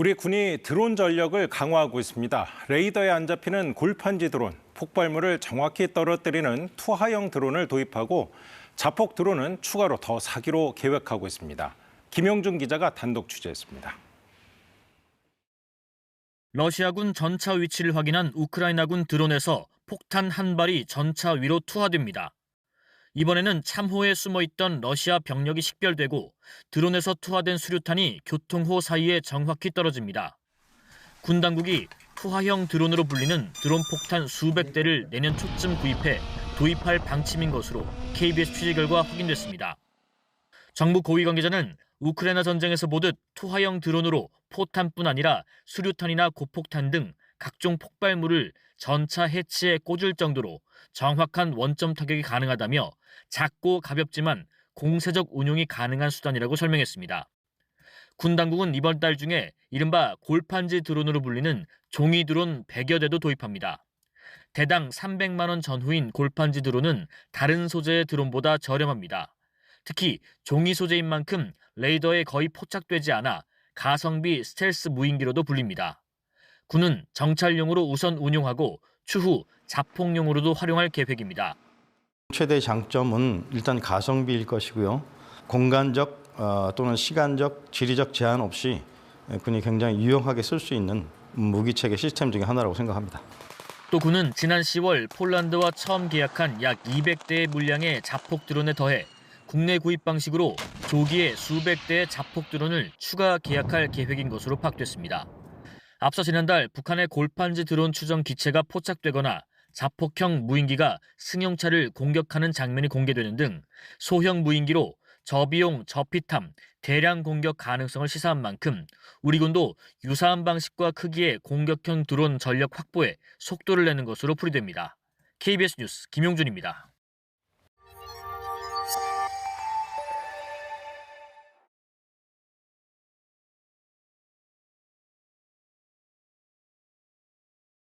우리 군이 드론 전력을 강화하고 있습니다. 레이더에 안 잡히는 골판지 드론, 폭발물을 정확히 떨어뜨리는 투하형 드론을 도입하고 자폭 드론은 추가로 더 사기로 계획하고 있습니다. 김영준 기자가 단독 취재했습니다. 러시아군 전차 위치를 확인한 우크라이나군 드론에서 폭탄 한 발이 전차 위로 투하됩니다. 이번에는 참호에 숨어 있던 러시아 병력이 식별되고 드론에서 투하된 수류탄이 교통호 사이에 정확히 떨어집니다. 군 당국이 투하형 드론으로 불리는 드론 폭탄 수백 대를 내년 초쯤 구입해 도입할 방침인 것으로 KBS 취재 결과 확인됐습니다. 정부 고위 관계자는 우크라이나 전쟁에서 보듯 투하형 드론으로 포탄뿐 아니라 수류탄이나 고폭탄 등 각종 폭발물을 전차 해치에 꽂을 정도로 정확한 원점 타격이 가능하다며 작고 가볍지만 공세적 운용이 가능한 수단이라고 설명했습니다. 군 당국은 이번 달 중에 이른바 골판지 드론으로 불리는 종이 드론 100여 대도 도입합니다. 대당 300만 원 전후인 골판지 드론은 다른 소재의 드론보다 저렴합니다. 특히 종이 소재인 만큼 레이더에 거의 포착되지 않아 가성비 스텔스 무인기로도 불립니다. 군은 정찰용으로 우선 운용하고 추후 자폭용으로도 활용할 계획입니다. 최대 장점은 일단 가성비일 것이고요. 공간적 어, 또는 시간적, 지리적 제한 없이 군이 굉장히 유용하게 쓸 수 있는 무기 체계 시스템 중에 하나라고 생각합니다. 또 군은 지난 10월 폴란드와 처음 계약한 약 200대의 물량의 자폭 드론에 더해 국내 구입 방식으로 조기에 수백 대의 자폭 드론을 추가 계약할 계획인 것으로 파악됐습니다. 앞서 지난달 북한의 골판지 드론 추정 기체가 포착되거나 자폭형 무인기가 승용차를 공격하는 장면이 공개되는 등 소형 무인기로 저비용 저피탐 대량 공격 가능성을 시사한 만큼 우리 군도 유사한 방식과 크기의 공격형 드론 전력 확보에 속도를 내는 것으로 풀이됩니다. KBS 뉴스 김용준입니다.